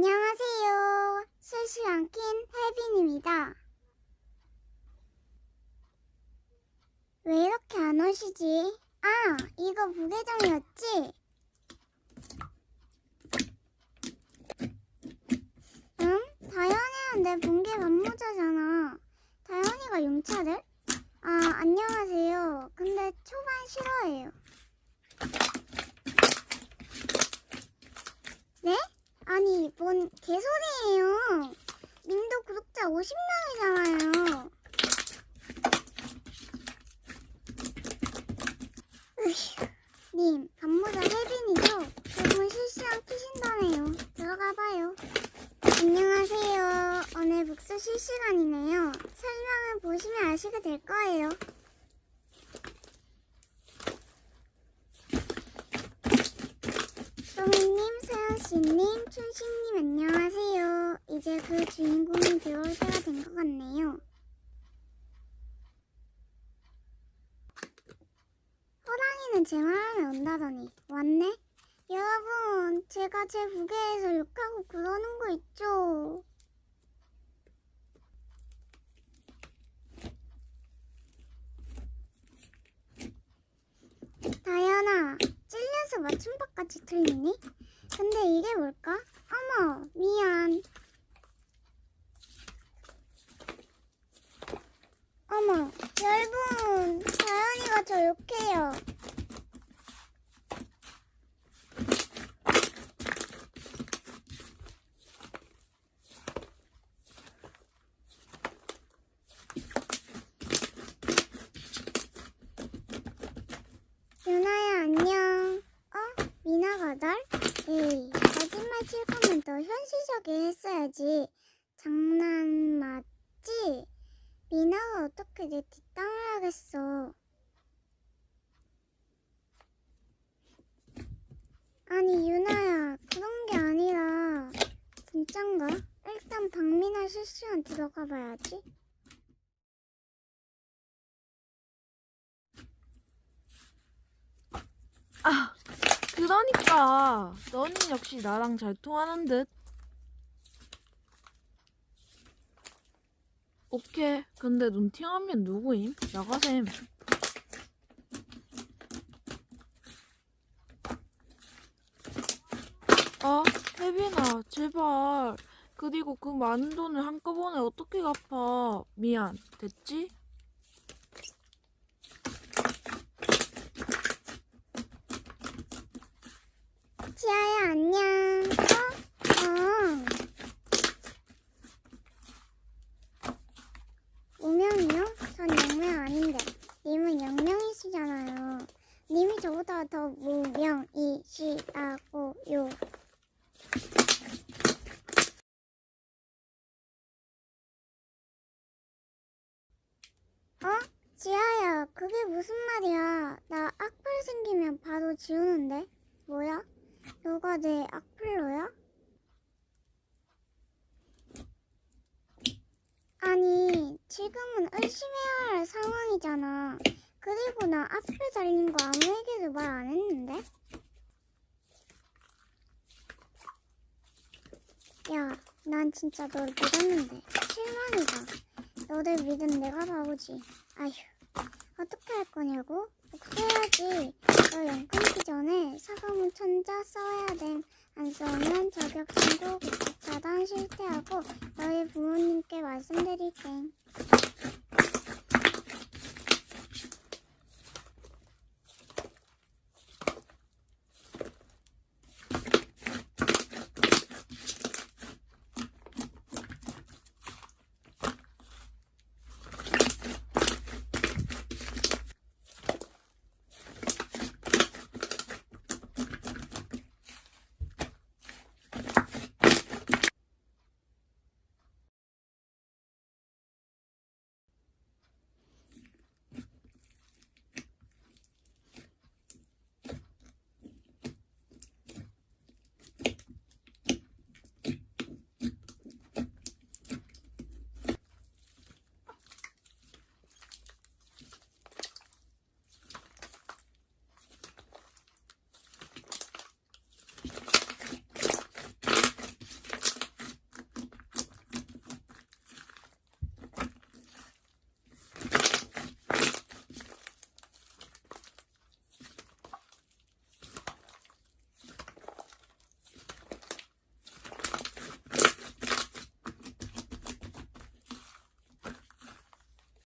안녕하세요. 실시간 킨 혜빈입니다. 왜 이렇게 안 오시지? 아, 이거 부계정이었지? 응? 다현이랑 내 본게 반모자잖아. 다현이가 용차를? 아, 안녕하세요. 근데 초반 싫어해요. 네? 아니, 뭔 개소리예요. 님도 구독자 50명이잖아요. 으휴, 님, 반모자 혜빈이죠? 저분 실시간 키신다네요. 들어가봐요. 안녕하세요. 오늘 북수 실시간이네요. 설명을 보시면 아시게 될 거예요. 소미님, 서연씨님, 춘식님 안녕하세요. 이제 그 주인공이 들어올 때가 된 것 같네요. 호랑이는 제 말하면 온다더니 왔네? 여러분, 제가 제 부계에서 욕하고 그러는 거 있죠? 다현아, 찔려서 맞춤법같이 틀리니? 근데 이게 뭘까? 어머, 미안. 어머, 여러분, 다현이가 저 욕해요. 유나야, 안녕. 어? 미나가 날? 에이, 거짓말 더 현실적이 했어야지. 장난 맞지? 미나가 어떻게 내 뒷담을 하겠어. 아니, 유나야, 그런 게 아니라. 진짠가? 일단 박미나 실시간 들어가 봐야지. 아, 그러니까 너는 역시 나랑 잘 통하는 듯. 오케이. 근데 눈팅하면 누구임? 나가셈. 아, 혜빈아, 제발. 그리고 그 많은 돈을 한꺼번에 어떻게 갚아? 미안. 됐지? 지아야, 안녕. 어? 어. 오명이요? 전 영명 아닌데. 님은 영명이시잖아요. 님이 저보다 더 무명이시라고요. 어? 지아야, 그게 무슨 말이야? 나 악플 생기면 바로 지우는데? 뭐야? 너가 내 악플러야? 아니, 지금은 의심해야 할 상황이잖아. 그리고 나 악플 달린 거 아무에게도 말 안 했는데? 야, 난 진짜 널 믿었는데 실망이다. 너를 믿은 내가 바보지. 아휴, 어떻게 할 거냐고? 복수해야지. 너영 끊기 전에 사과문 천자 써야 됨. 안 써면 저격 신고 국적 차단 실태하고 너희 부모님께 말씀드릴게.